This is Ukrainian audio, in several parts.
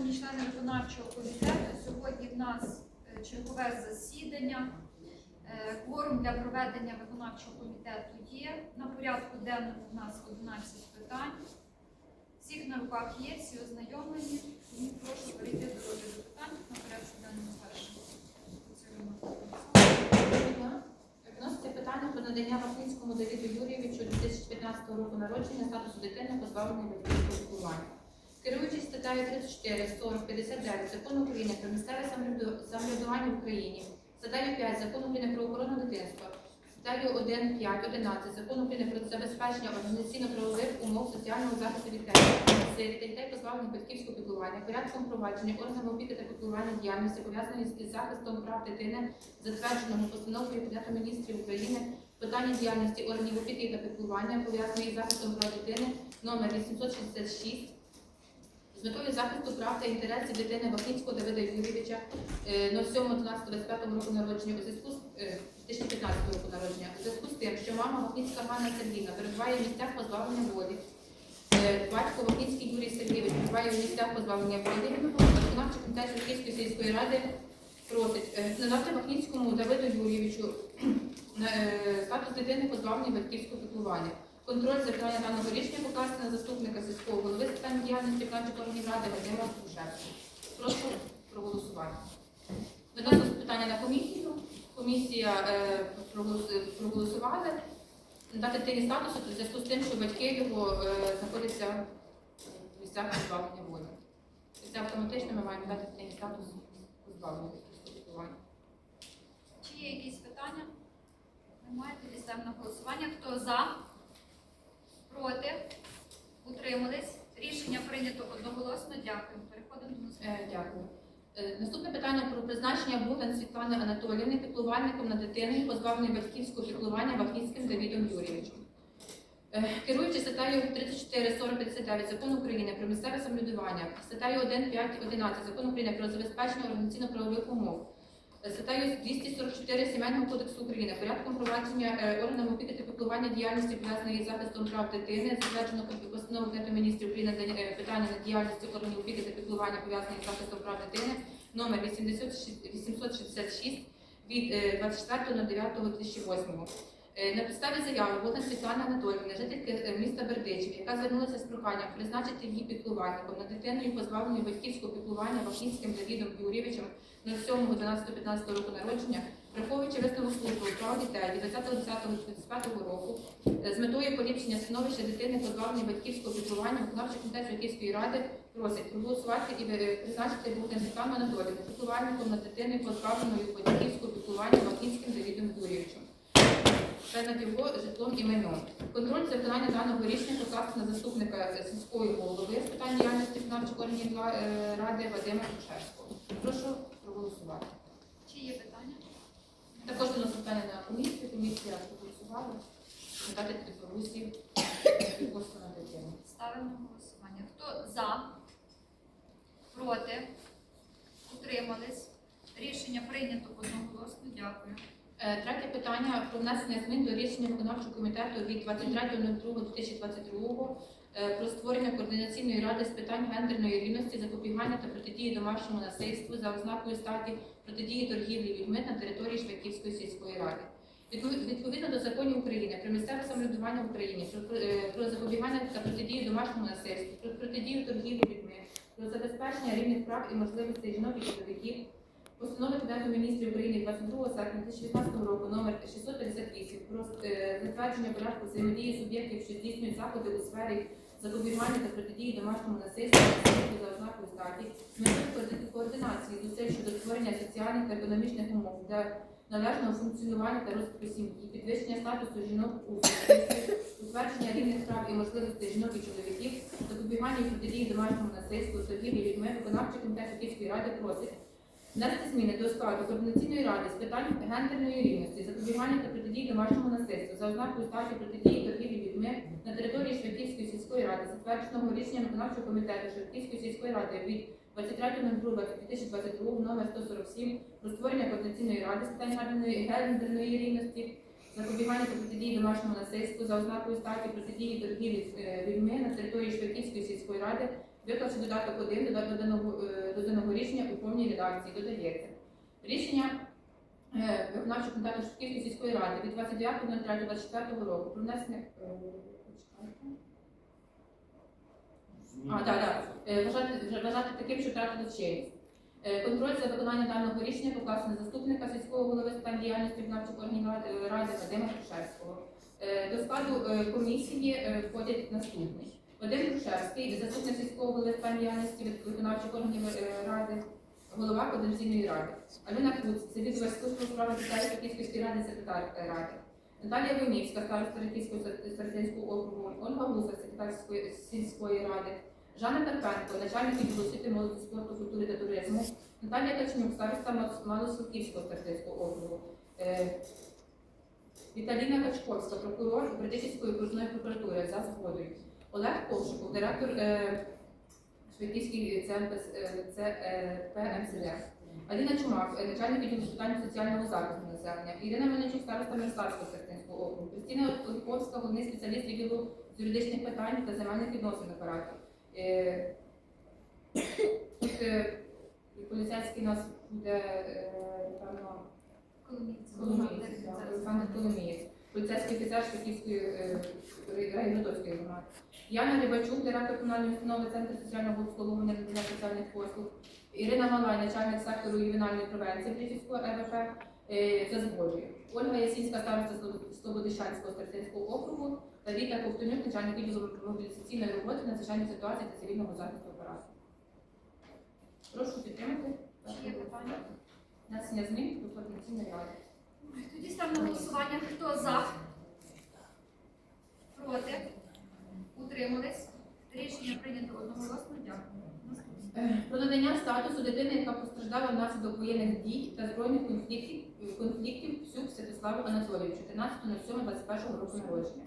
Шановні члени виконавчого комітету, сьогодні в нас е, чергове засідання. Е, Кворум для проведення виконавчого комітету є. На порядку денному у нас 11 питань. Всіх на руках є, всі ознайомлені. Тому прошу перейти до розгляду питань на порядку денному першому. Вноситься питання про надання Вахнінському Давіду Юрійовичу 2015 року народження статусу дитини позбавленої батьківського піклування. Керуючись статтею 34, 40, 59 Закону України про місцеве самовряду- самоврядування в Україні, статтею 5 Закону України про охорону дитинства, статтею 1, 5, 11 Закону України про забезпечення організаційно-правових умов соціального захисту дітей, сиріт та дітей позбавлених батьківського піклування, порядком провадження органами опіки та піклування діяльності, пов'язаної з захистом прав дитини, затвердженого постановою Кабінету міністрів України питання діяльності органів опіки та піклування, пов'язаної з захистом прав дитини номер 866 з метою захисту прав та інтересів дитини Вахнінського Давида Юрійовича е, 07.12.25 року народження у зв'язку з е, 2015 року народження у зв'язку з тим, що мама Вахнінська Ганна Сергійна перебуває в місцях позбавлення волі. е, Батько Вахнінський Юрій Сергійович перебуває в місцях позбавлення волі. Виконавчий комітет Київської сільської ради просить е, надати Вахнінському Давиду Юрійовичу е, статус дитини позбавлення батьківського піклування. Контроль за даного рішення покласти на заступника сільського голови з питань діяльності виконавчих ради Вадима Грушевського. Прошу проголосувати. Виносимо питання на комісію. Комісія е, проголосувала надати дитині статусу у зв'язку з тим, що батьки його е, знаходяться в місцях позбавлення волі. Це автоматично ми маємо дати дитині статус позбавлення. Чи є якісь питання? Немає, тоді на голосування. Хто за? Проти? Утримались? Рішення прийнято одноголосно. Дякую. Переходимо до наступного. Е, Дякую. Е, Наступне питання про призначення Богдан Світлани Анатоліївни піклувальником над дитиною, позбавленою батьківського піклування Вахнінським Давідом Юрійовичем. Е, Керуючи статтею 34, 40, 59 Закону України про місцеве самоврядування, статтею 1, 5, 11 Закону України про забезпечення організаційно-правових умов, статтею 244 Сімейного кодексу України, порядком провадження е, органами опіки та піклування діяльності пов'язаної з захистом прав дитини, затверджено постанову Кабінету міністрів України на е, питання на діяльності органів опіки та піклування пов'язаної з захистом прав дитини номер 86 866 від е, 24.09.2008. Е, На підставі заяви Богдан Світлани Анатоліївни, жительки міста Бердичів, яка звернулася з проханням призначити її піклувальником над дитиною, позбавленою батьківського піклування Вахінським Давідом Юрійовичем 07.12.15 року народження, враховуючи висновок служби у прав дітей від 20.10.25 року, е, з метою поліпшення становища дитини, позбавленої батьківського піклування, виконавчий комітет Київської ради просить проголосувати і е, призначити Богдан Світлану піклувальником над дитиною, позбавленою батьківського піклування Вахінським Давідом Юрійовичем та над його житлом і майном. Контроль за виконання даного рішення покласти на заступника е, сільської голови з питань діяльності виконавчих органів ради Вадима Грушевського. Прошу проголосувати. Чи є питання? Також виносимо питання на комісію. Комісія проголосувала. Підпорусів відпустку на дитину. Ставимо на голосування. Хто за? Проти? Утримались? Рішення прийнято одноголосно. Дякую. Е, Третє питання про внесення змін до рішення виконавчого комітету від 23.02.2022 е, про створення координаційної ради з питань гендерної рівності, запобігання та протидії домашньому насильству за ознакою статі протидії торгівлі людьми на території Швейківської сільської ради. Відповідно до законів України про місцеве самоврядування в Україні, е, про запобігання та протидію домашньому насильству, про протидію торгівлі людьми, про забезпечення рівних прав і можливостей жінок і чоловіків, Постанови Кабінету міністрів України 22 серпня 2016 року номер 658 про е, затвердження порядку взаємодії суб'єктів, що здійснюють заходи у сфері запобігання та протидії домашньому насильству за ознакою статі, метою коорди- координації зусиль щодо створення соціальних та економічних умов для належного функціонування та розвитку сім'ї, підвищення статусу жінок у утвердження рівних прав і можливостей жінок і чоловіків, запобігання і протидії домашньому насильству, торгівлі людьми, виконавчий комітет Київської ради просить Внести зміни до складу координаційної ради з питань гендерної рівності, запобігання та протидії домашньому насильству за ознакою статі протидії торгівлі людьми на території Швидківської сільської ради, затвердженого рішенням виконавчого комітету Швидківської сільської ради від 23.02.2022 номер 147 про створення координаційної ради з питань гендерної гендерної рівності запобігання та протидії домашньому насильству за ознакою статі протидії торгівлі е, людьми на території Швидківської сільської ради виклавши додаток 1 до доданого, е, даного рішення у повній редакції додається. Рішення е, виконавчого комітету Швидківської сільської ради від 29.03.24 року про внесення е. А, так, так. Вважати, вважати таким, що втратили. Е, Контроль за виконанням даного рішення покласти на заступника сільського голови з питань діяльності виконавчих органів ради, Вадима Крушевського. Е, До складу комісії входять наступні. Вадим Крушевський, заступник сільського голови діяльності від виконавчих органів е, ради, голова координаційної ради. Альона Куц, завідувач служби у справах дітей Київської ради, секретар е, ради. Наталія Войницька, староста Раківського старостинського округу, Ольга Гуса, секретар сільської- ради, Жанна Карпенко, начальник відділу молоді, спорту, культури та туризму, Наталія Качнюк, староста Мал- Малосилківського старостинського округу, е, Віталіна Качковська, прокурор Британської окружної прокуратури. За згодою, Олег Ковшиков, директор е, Швидківський ЦМПС, е, це, е, ПМСД. Аліна Чумак, е, начальник відділу з питань соціального захисту населення, Ірина Мельничук, староста Мирославського старостинського округу, Кристина Оліковська, головний спеціаліст відділу з юридичних питань та земельних відносин оператор. Е, Тут е, поліцейський нас буде, е, напевно, Коломієць. Коломієць, Олександр Коломієць, поліцейський офіцер Швидківської е, громади. Яна Рибачук, директор комунальної установи Центру соціального обслуговування надання соціальних послуг. Ірина Малай, начальник сектору ювенальної превенції Бритівського ЕВП е, за. Ольга Ясінська, староста Слободищанського старостинського округу та Віта Ковтонюк, начальник відділу мобілізаційної роботи, надзвичайних ситуацій та цивільного захисту операції. Прошу підтримати. Чи є питання? Внесення змін до координаційної ради. Тоді ставимо на голосування. Хто за? Проти? Утримались? Рішення прийнято одноголосно. Дякую. Е, Про надання статусу дитини, яка постраждала внаслідок воєнних дій та збройних конфліктів, конфліктів Псюк Святославу Анатолійовичу 13.07.21 року народження.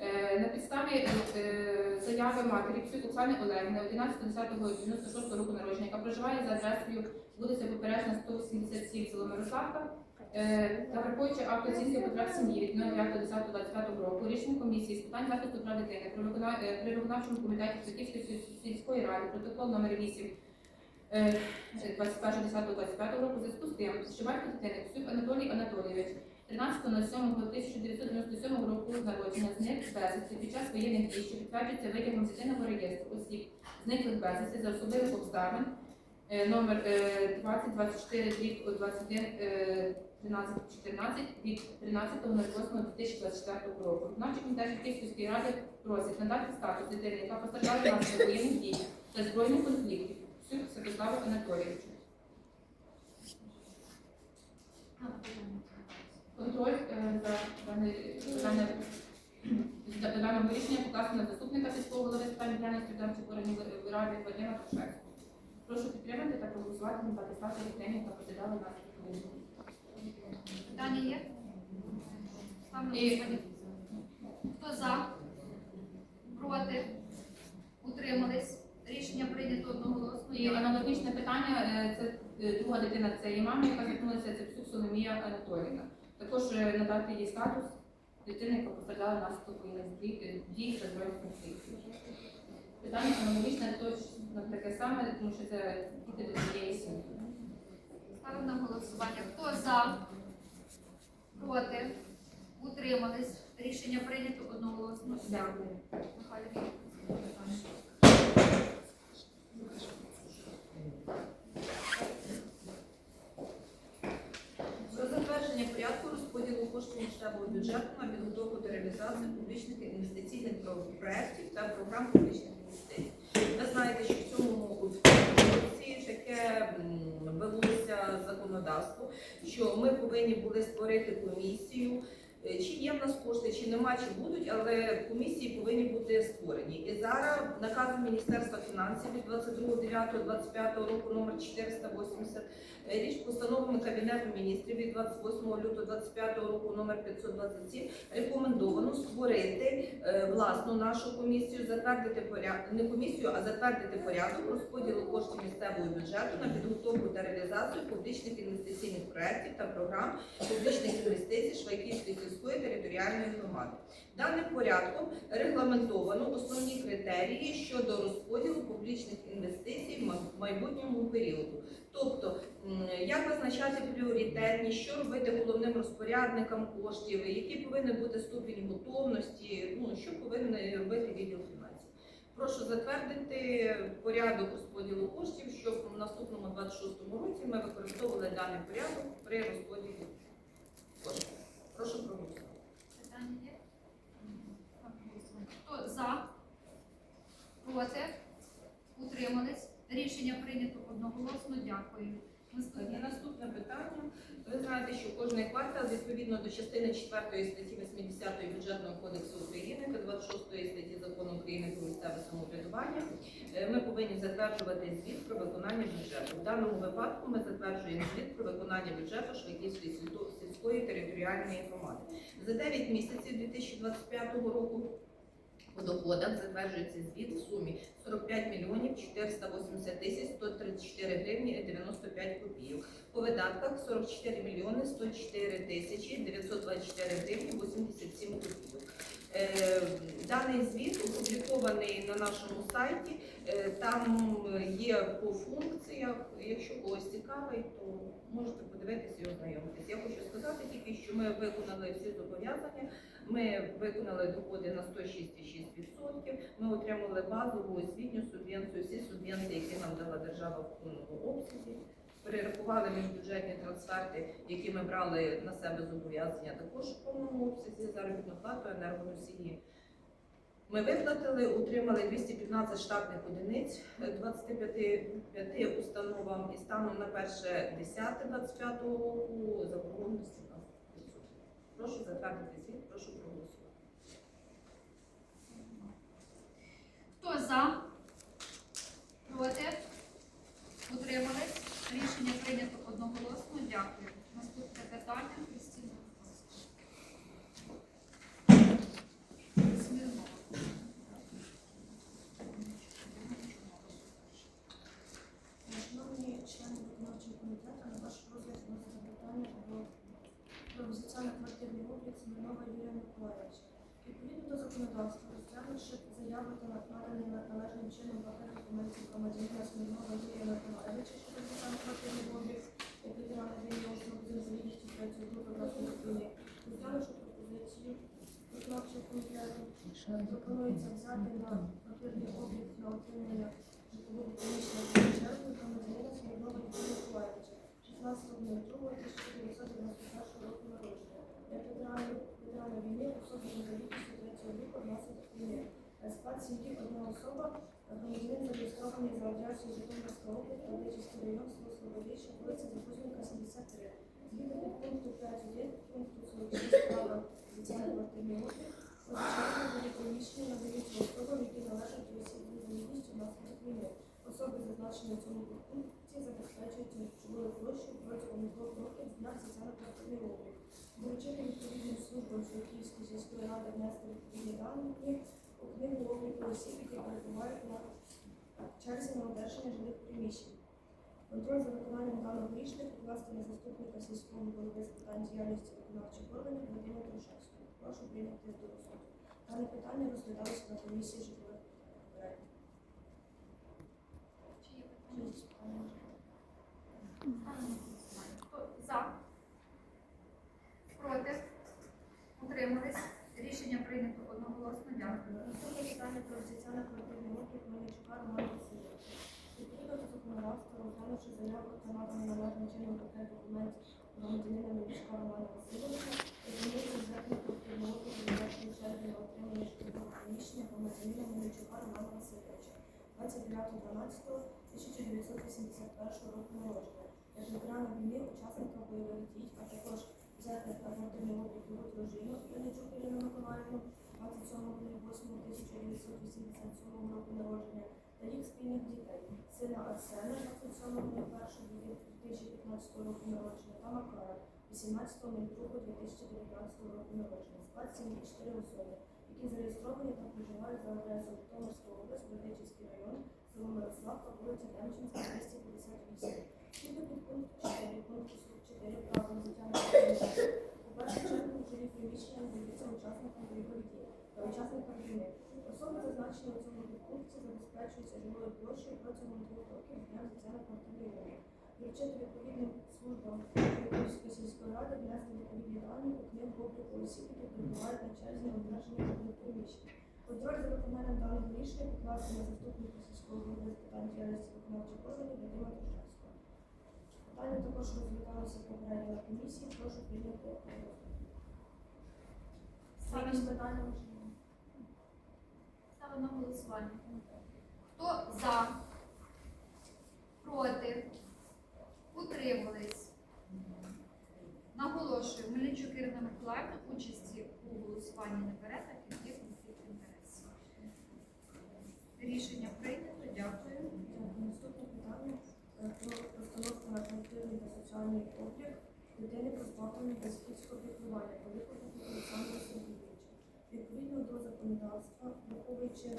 Е, На підставі е, заяви матері Псюк Оксани Олегівни 11.10.96 року народження, яка проживає за адресою вулиця Попережна 187 село Мирославка, та враховуючи акт оцінки потреб сім'ї від 09.10.25 року, рішення комісії з питань захисту прав дитини при е, виконавчому комітеті Святівської сільської ради протокол номер 8 е, 21.10.25 року в зв'язку з тим, що батько дитини Псюк Анатолій Анатолійович 13.07.1997 року народження зник безвісти під час воєнних дій, що підтверджується витягом з реєстру осіб зниклих безвісти за особливих обставин е, номер е, 2024 рік 21 е, 1314 від 13.08.2024 року. Виконавчий комітет Київської ради просить надати статус дитини, яка постраждала внаслідок воєнних дій та збройних конфліктів Псюк Святославу Анатолійовичу. Контроль е, за за даного рішення покласти на заступника сільського голови з діяльності виконавчих органів ради Вадима Крушевського. Прошу підтримати та проголосувати на дати статус дитині, яка посідала на Питання є? На голосування. Хто за? Проти? Утримались? Рішення прийнято одноголосно. І аналогічне питання е, це е, друга дитина, це її мама, яка звернулася, це Псюк Соломія Анатоліївна. Також е, надати їй статус дитини, яка постраждала внаслідок воєнних дій е, дій та збройних конфліктів. Питання аналогічне точно таке саме, тому що це діти до цієї сім'ї. Голосування. Хто за? Проти? Утримались? Рішення прийнято одноголосно. Дякую. Михайло. Про затвердження порядку розподілу коштів місцевого бюджету на підготовку та реалізацію публічних інвестиційних проєктів та програм публічних інвестицій. Ви знаєте, що в цьому таке велося законодавство, що ми повинні були створити комісію. Е, Чи є в нас кошти, чи нема, чи будуть, але комісії повинні бути створені. І зараз наказом Міністерства фінансів від 22.09.25 року номер 480 Е, Річ постановами Кабінету міністрів від 28 лютого 25 року номер 527 рекомендовано створити е, власну нашу комісію, затвердити порядок, не комісію, а затвердити порядок розподілу коштів місцевого бюджету на підготовку та реалізацію публічних інвестиційних проєктів та програм публічних інвестицій Швайківської сільської територіальної громади. Даним порядком регламентовано основні критерії щодо розподілу публічних інвестицій в майбутньому періоду. Тобто, як визначати пріоритетність, що робити головним розпорядникам коштів, який повинен бути ступінь готовності, ну що повинен робити відділ фінансів. Прошу затвердити порядок розподілу коштів, щоб в наступному 26-му році ми використовували даний порядок при розподілі коштів. Прошу проголосувати. Питання є? Хто за? Проти? Утримались? Рішення прийнято одноголосно. Дякую. І Наступне. питання. Ви знаєте, що кожний квартал відповідно до частини 4 статті 80 бюджетного кодексу України та 26 статті закону України про місцеве самоврядування е, ми повинні затверджувати звіт про виконання бюджету. В даному випадку ми затверджуємо звіт про виконання бюджету Швейківської сільської територіальної громади. За 9 місяців 2025 року по доходах затверджується звіт в сумі 45 мільйонів 480 тисяч 134 гривні і 95 копійок. По видатках 44 мільйони 104 тисячі 924 гривні 87 копійок. Е, Даний звіт опублікований на нашому сайті. Е, Там є по функціях. Якщо когось цікавить, то можете подивитися і ознайомитися. Я хочу сказати тільки, що ми виконали всі зобов'язання. Ми виконали доходи на 106,6%. Ми отримали базову освітню субвенцію, всі субвенції, які нам дала держава в повному обсязі. Перерахували міжбюджетні трансферти, які ми брали на себе зобов'язання, також в повному обсязі заробітну плату енергоносії. Ми виплатили, утримали 215 штатних одиниць е, 25 установам і станом на 1.10.25 року заборгованості у нас відсутня. Прошу затвердити звіт, прошу проголосувати. Хто за? Проти? Утримались? Рішення прийнято одноголосно. Дякую. Наступне питання. Кристина. Смірнова. Шановні члени виконавчого комітету, на ваш розгляд вноситься питання про про соціально-квартирний облік Смірнова Юрія Відповідно до законодавства, розглянувши заяви та наданий належним чином пакет документів громадянина Смірнова Юрія Миколаївича щодо соціально-квартирний облік, як ветерана війни особи з інвалідністю третьої групи власної війни, розглянувши пропозицію виконавчого комітету, пропонується взяти на квартирний облік на отримання житлового приміщення величезного громадянина Смірнова Юрія Миколаївича, 16.02.1991 року народження. Ветерани війни, особи інвалідністю третього віку внаслідок війни. Е, Склад сім'ї одна особа, громадянин зареєстрований за адресою Житомирська область, Радичівський район, село Слободище, вулиця Запузненка, 73. Згідно підпункту 5.1 пункту 46 права соціально-квартирний облік, позичання буде приміщення надаються особам, які належать до осіб інвалідністю внаслідок війни. Особи, зазначені в цьому пункті, забезпечують речовою площею протягом двох років з дня соціально-квартирний облік. Доручити відповідним службам Шевківської сільської ради внести відповідні дані у обліку осіб, які перебувають на черзі на одержання жилих приміщень. Контроль за виконанням даного рішення покласти на заступника сільського голови з питань діяльності виконавчих органів Вадима Трушевського. Прошу прийняти до розгляду. Дане питання розглядалося на комісії житлових питань. Чи є питання? Чи є питання? Ставимо на голосування. Хто за? Проти? Утримались? Рішення прийнято одноголосно. Дякую. Наступне питання про взяття на квартирний облік Мельничука Романа Васильовича. Відповідно до законодавства, розглянувши заяву та наданий належним чином пакет документів громадянина Мельничука Романа Васильовича, пропонується взяти на облік відповідної черги на отримання житлового приміщення громадянина Мельничука Романа Васильовича 29.12.1981 року народження. Як ветерана війни, учасника бойових дій, а також взяти на квартирний дружину Мельничук Ірину Миколаївну 27.08.1987 року народження та їх спільних дітей, сина Арсена 27.01.2015 року народження та Макара 18.02.2019 року народження. Склад сім'ї 4 особи, які зареєстровані та проживають за адресою Житомирська область, Бердичівський район, село Мирославка, вулиця Демчинська, 258. Згідно підпункту 4 пункту 44 права взяття на квартирний облік, у У першу чергу жилі приміщення надаються учасникам бойових дій та учасникам війни. Особи, зазначені у цьому підпункті, забезпечуються. Також розглядалося попередньо на комісії. Прошу прийняти. Ставимо Якісь питання можливо? Ставимо на голосування. Хто за? Проти? Утримались? Наголошую, Мельничук Ірина Миколаївна участі у голосуванні не бере, так як є конфлікт інтересів. Рішення прийнято. Дякую. Наступне питання е, про постановку на квартирний та соціальний облік дитини позбавленої батьківського піклування Великого Олександра Сергійовича. Відповідно до законодавства, враховуючи е,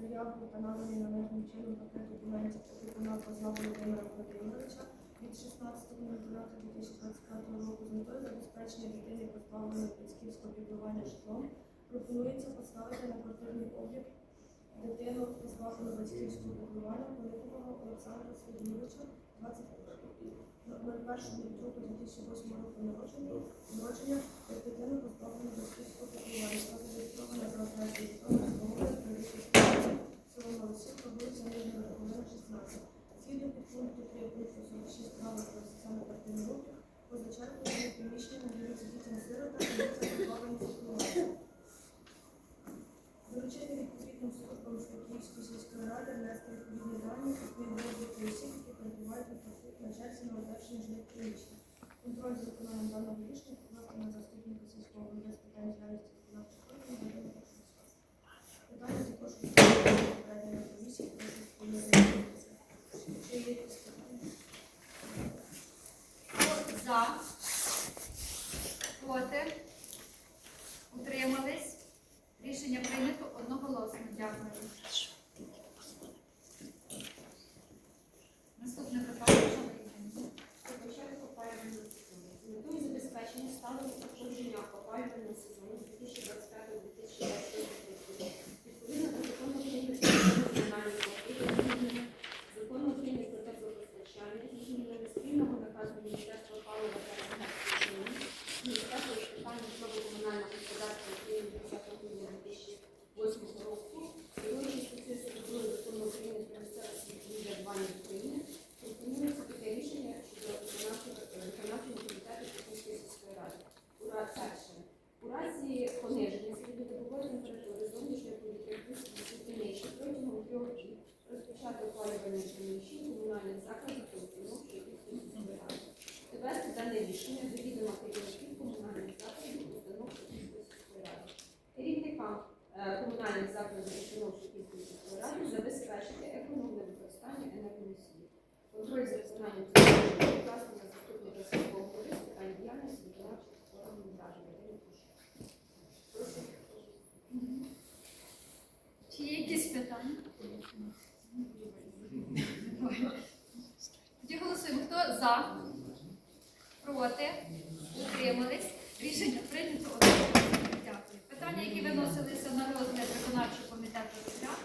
заяву та наданий належним чином пакет документів опікуна позва Володимира Володимировича від 16.09.2025 року з метою забезпечення дитини позбавленої батьківського піклування житлом пропонується поставити на квартирний облік дитину позбавлену батьківського піклування Пилипового Олександра Сергійовича 21.02.2008 року народження, народження як дитину позбавлену батьківського піклування та зареєстрована за адресою Житомирського області, Привітівського село Новосілка, вулиця Нижня Верховина, 16. Згідно підпункту 3 пункту 46 правил про соціальну квартирну облік, позачергові приміщення надаються дітям сиротам і дітям позбавленим піклування. Доручити відповідним службам Київської сільської ради внести відповідні дані у книгу обліку осіб, які перебувають на на черзі на одержання жилих приміщень. Контроль за виконанням даного рішення покласти на заступника сільського голови з питань діяльності виконавчих органів Вадима Пашинського. Питання також відповідно попередньо на комісії, прошу спільно Чи є якісь питання? Хто за? Проти? Утримались? Рішення прийнято одноголосно. Дякую. Наступне питання. шановні. Початок опалювального сезону. З метою забезпечення сталого проходження опалювального сезону 2025-2026 року відповідно до закону України про національні квартири, закону України про теплопостачання і змінами спільного наказу Міністерства палива та енергетики України, Міністерства з питань житлово-комунального господарства України 20 грудня 2008 року, керуючись статтею 42 закону України про місцеве самоврядування України, Пропонується таке рішення щодо виконавчого виконавчого комітету Київської сільської ради. У разі перше. У разі пониження середньодобової температури зовнішньої повітря ступені нижче протягом трьох днів розпочати опалювальне приміщень комунальних закладів та установ Київської сільської ради. Довести дане рішення до відома керівників комунальних закладів та установ Київської сільської ради. Керівникам е, комунальних закладів та установ Київської сільської ради забезпечити економне використання енергоносіїв. Контроль за виконанням на заступника сільського голови. Чи є якісь питання? Тоді голосуємо. Хто за? Проти? Утримались? Рішення прийнято. Дякую. Питання, які виносилися на розгляд виконавчого комітету розглянуто.